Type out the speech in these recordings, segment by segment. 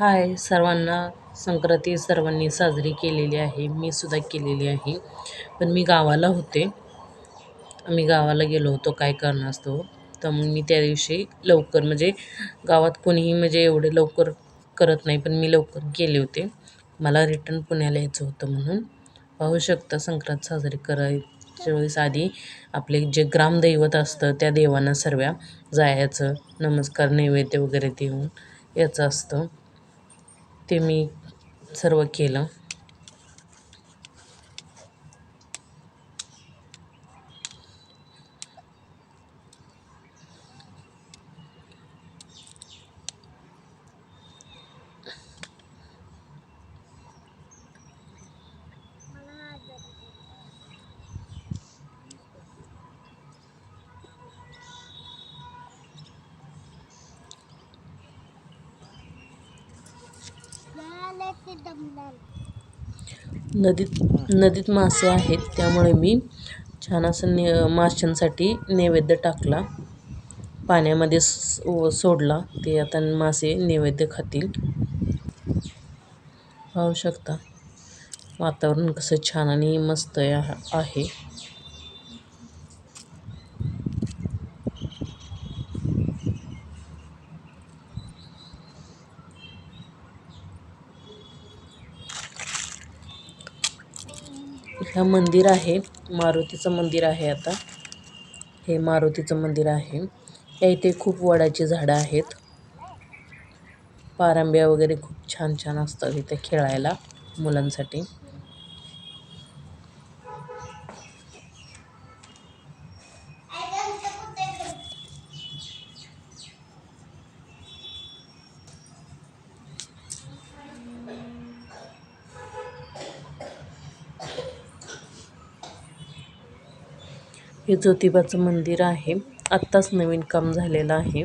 हाय सर्वांना. संक्रांती सर्वांनी साजरी केलेली आहे. मी सुद्धा केलेली आहे. पण मी गावाला होते. आम्ही गावाला गेलो होतो. काय कारणास्तव? तर मग मी त्या दिवशी लवकर म्हणजे गावात कोणीही म्हणजे एवढे लवकर करत नाही पण मी लवकर गेले होते. मला रिटर्न पुण्याला यायचं होतं म्हणून. पाहू शकता संक्रांत साजरी करायच्या वेळेस आधी आपले जे ग्रामदैवत असतं त्या देवांना सर्व जायचं. नमस्कार नैवेद्य वगैरे देऊन याचं असतं. ते मी सर्व केलं. नदीत नदीत मासे आहेत त्यामुळे मी छान असं ने माशांसाठी नैवेद्य टाकला. पाण्यामध्ये स- सोडला. ते आता मासे नैवेद्य खातील. पाहू शकता. वातावरण कसं छान आणि मस्त आहे. इथं मंदिर आहे. मारुतीचं मंदिर आहे आता. हे मारुतीचं मंदिर आहे. या इथे खूप वडाची झाडं आहेत. पारंब्या वगैरे खूप छान छान असतात इथे खेळायला मुलांसाठी. हे ज्योतिबाचं मंदिर आहे. आत्ताच नवीन काम झालेलं आहे.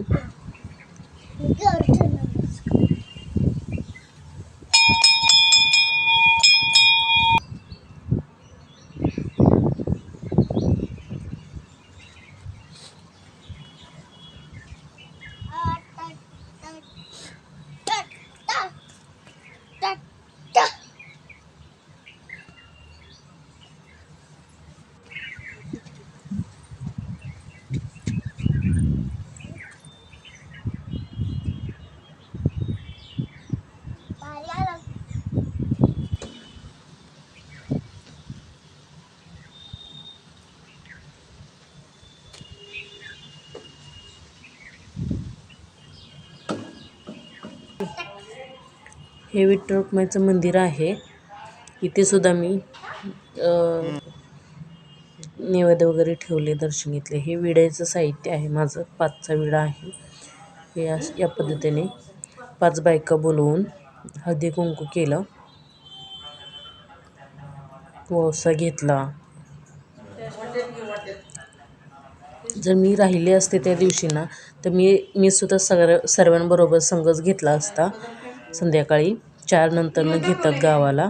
हे विठ्ठल रुक्माईचं मंदिर आहे. इथे सुद्धा मी नैवेद्य वगैरे ठेवले दर्शन घेतले. हे विड्याचं साहित्य आहे माझं पाचचा विडा आहे. हे अश या पद्धतीने पाच बायका बोलवून हळदी कुंकू केलं. वसा घेतला. जर मी राहिले असते त्या दिवशी ना तर मी मी सुद्धा सगळ्या सर्वांबरोबर संघच घेतला असता. संध्याकाळी चार नंतरनं घेतात गावाला.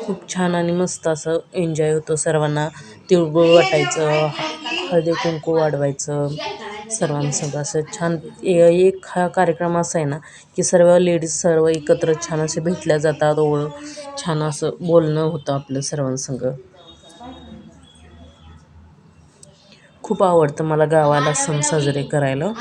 खूप छान आणि मस्त असं एन्जॉय होतो सर्वांना. तिळगुळ वाटायचं हळदी कुंकू वाढवायचं सर्वांसंग असं छान. एक हा कार्यक्रम असा आहे ना की सर्व लेडीज सर्व एकत्र छान असे भेटल्या जातात ओळख छान असं बोलणं होतं आपलं सर्वांसंग. खूप आवडतं मला गावाला सण साजरे करायला.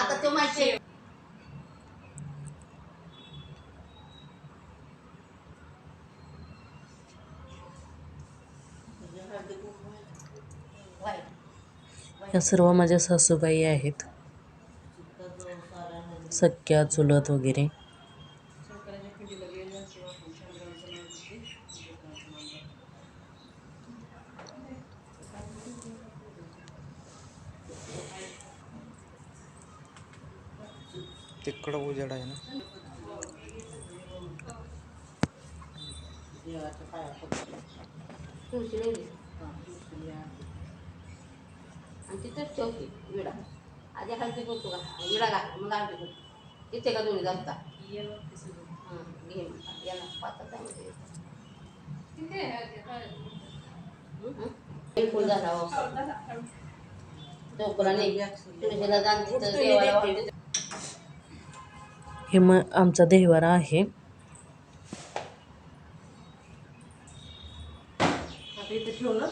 या सर्व माझ्या सासूबाई आहेत. सख्या चुलत वगैरे. तिकडं उजेड आहे ना? आणि तिथे ठेवते विडा. आधी हळदी बोलतो का विडा घाल मग हळदी बोलतो तिथे का दोन्ही जातात हां घे याला हो. पातात हे मग आमचा देवारा आहे. ठेवलं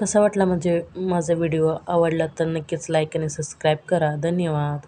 कसा वाटला म्हणजे माझा व्हिडिओ आवडला तर नक्कीच लाईक आणि सबस्क्राईब करा. धन्यवाद.